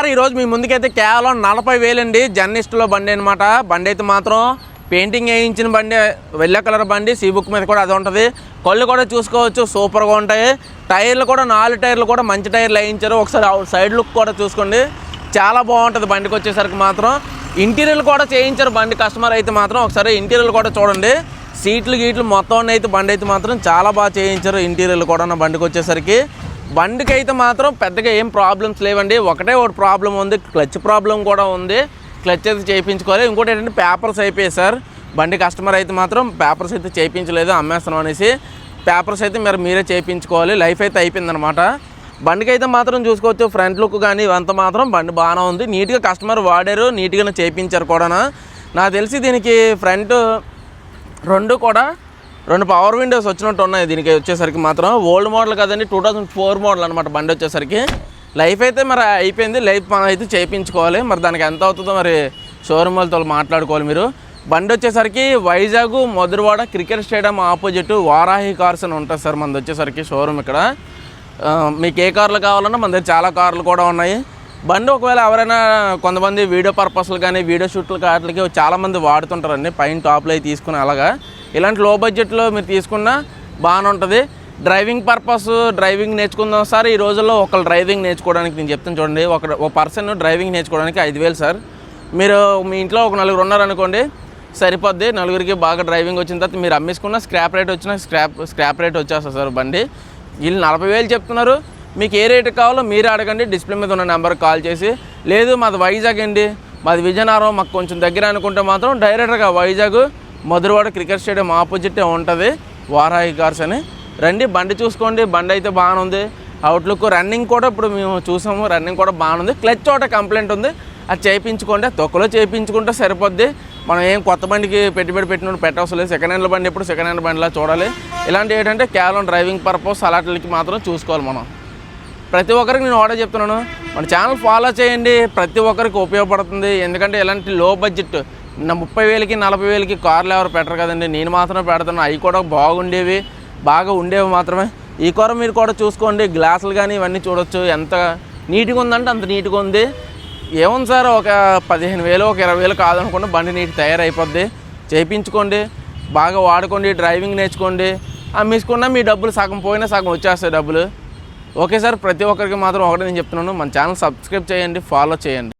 Sir ఈరోజు మీ ముందుకైతే కేవలం నలభై వేలండి. జర్నిస్ట్లో బండి అనమాట బండి అయితే మాత్రం పెయింటింగ్ వేయించిన బండి వెళ్ళే కలర్ బండి సీ బుక్ మీద కూడా అది ఉంటుంది. కళ్ళు కూడా చూసుకోవచ్చు సూపర్గా ఉంటాయి. టైర్లు కూడా నాలుగు టైర్లు కూడా మంచి టైర్లు వేయించారు. ఒకసారి సైడ్ లుక్ కూడా చూసుకోండి. చాలా బాగుంటుంది బండికి వచ్చేసరికి మాత్రం. ఇంటీరియర్ కూడా చేయించారు బండి కస్టమర్ అయితే మాత్రం. ఒకసారి ఇంటీరియర్ కూడా చూడండి. సీట్లు గీట్లు మొత్తం అయితే బండి అయితే మాత్రం చాలా బాగా చేయించారు ఇంటీరియర్ కూడా నా బండికి వచ్చేసరికి. బండికి అయితే మాత్రం పెద్దగా ఏం ప్రాబ్లమ్స్ లేవండి. ఒకటే ఒకటి ప్రాబ్లం ఉంది క్లచ్ ప్రాబ్లం కూడా ఉంది. క్లచ్ అయితే చేయించుకోవాలి ఇంకోటి ఏంటంటే పేపర్స్ అయిపోయాయి సార్. బండి కస్టమర్ అయితే మాత్రం పేపర్స్ అయితే చేయించలేదు అమ్మేస్తున్నాం అనేసి. పేపర్స్ అయితే మీరు మీరే చేయించుకోవాలి. లైఫ్ అయితే అయిపోయిందనమాట బండికి అయితే మాత్రం చూసుకోవచ్చు ఫ్రంట్ లుక్ కానీ ఇవంతా మాత్రం బండి బాగానే ఉంది. నీట్గా కస్టమర్ వాడారు నీట్గానే చేయించారు కూడా నాకు తెలిసి దీనికి ఫ్రంట్ రెండు కూడా రెండు పవర్ విండోస్ వచ్చినట్టు ఉన్నాయి. దీనికి వచ్చేసరికి మాత్రం ఓల్డ్ మోడల్ కదండి టూ థౌజండ్ ఫోర్ మోడల్ అనమాట బండి వచ్చేసరికి. లైఫ్ అయితే మరి అయిపోయింది. లైఫ్ మనం అయితే చేయించుకోవాలి. మరి దానికి ఎంత అవుతుందో మరి షోరూమ్ వాళ్ళతో మాట్లాడుకోవాలి మీరు. బండి వచ్చేసరికి Vizag Madhurawada cricket stadium opposite Varahi cars అని ఉంటుంది సార్ మనది వచ్చేసరికి షోరూమ్ ఇక్కడ. మీకు ఏ కార్లు కావాలన్నా మన దగ్గర చాలా కార్లు కూడా ఉన్నాయి. బండి ఒకవేళ ఎవరైనా కొంతమంది వీడియో పర్పస్లు కానీ వీడియో షూట్లు వాటికి చాలామంది వాడుతుంటారండి. పైన టాప్లో అవి తీసుకుని అలాగా. ఇలాంటి లో బడ్జెట్లో మీరు తీసుకున్నా బాగానే ఉంటుంది. డ్రైవింగ్ పర్పస్ డ్రైవింగ్ నేర్చుకుందాం సార్. ఈ రోజుల్లో ఒకళ్ళు డ్రైవింగ్ నేర్చుకోవడానికి నేను చెప్తాను చూడండి. ఒక ఒక పర్సన్ డ్రైవింగ్ నేర్చుకోవడానికి ఐదు వేలు సార్. మీరు మీ ఇంట్లో ఒక నలుగురు ఉన్నారనుకోండి సరిపోద్ది. నలుగురికి బాగా డ్రైవింగ్ వచ్చిన తర్వాత మీరు అమ్మేసుకున్న స్క్రాప్ రేట్ వచ్చిన స్క్రాప్ స్క్రాప్ రేట్ వచ్చేస్తుంది సార్ బండి. వీళ్ళు నలభై వేలు చెప్తున్నారు. మీకు ఏ రేటు కావాలో మీరు అడగండి. డిస్ప్లే మీద ఉన్న నెంబర్కి కాల్ చేసి లేదు మాది వైజాగ్ అండి. మాది విజయనగరం మాకు కొంచెం దగ్గర అనుకుంటే మాత్రం డైరెక్ట్గా వైజాగ్ మధురవాడ క్రికెట్ స్టేడియం ఆపోజిటే ఉంటుంది. వారాహి కార్స్ అని. రండి బండి చూసుకోండి. బండి అయితే బాగానే ఉంది అవుట్లుక్ రన్నింగ్ కూడా ఇప్పుడు మేము చూసాము. రన్నింగ్ కూడా బాగానే ఉంది క్లచ్ ఒకటి కంప్లైంట్ ఉంది. అది చేయించుకోండి. తొక్కలో చేయించుకుంటే సరిపోద్ది. మనం ఏం కొత్త బండికి పెట్టుబడి పెట్టినప్పుడు పెట్టవసరం లేదు. సెకండ్ హ్యాండ్ బండి ఎప్పుడు సెకండ్ హ్యాండ్ బండిలా చూడాలి. ఇలాంటి ఏంటంటే కేవలం డ్రైవింగ్ పర్పస్ అలాంటికి మాత్రం చూసుకోవాలి మనం. ప్రతి ఒక్కరికి నేను ఆర్డర్ చెప్తున్నాను. మన ఛానల్ ఫాలో చేయండి. ప్రతి ఒక్కరికి ఉపయోగపడుతుంది. ఎందుకంటే ఇలాంటి లో బడ్జెట్ ముప్పై వేలకి నలభై వేలకి కార్లు ఎవరు పెట్టరు కదండి. నేను మాత్రమే పెడతాను అవి కూడా బాగుండేవి బాగా ఉండేవి మాత్రమే. ఈ కూర మీరు కూడా చూసుకోండి. గ్లాసులు కానీ ఇవన్నీ చూడొచ్చు. ఎంత నీట్గా ఉందంటే అంత నీట్గా ఉంది. ఏముంది సార్ ఒక పదిహేను వేలు ఒక ఇరవై వేలు కాదనుకుంటే బండి నీటి తయారైపోద్ది. చేయించుకోండి. బాగా వాడుకోండి. డ్రైవింగ్ నేర్చుకోండి. అమ్మేసుకున్నా మీ డబ్బులు సగం పోయినా సగం వచ్చేస్తాయి డబ్బులు. ఓకే సార్ ప్రతి ఒక్కరికి మాత్రం ఒకటే నేను చెప్తున్నాను. మన ఛానల్ సబ్స్క్రైబ్ చేయండి ఫాలో చేయండి.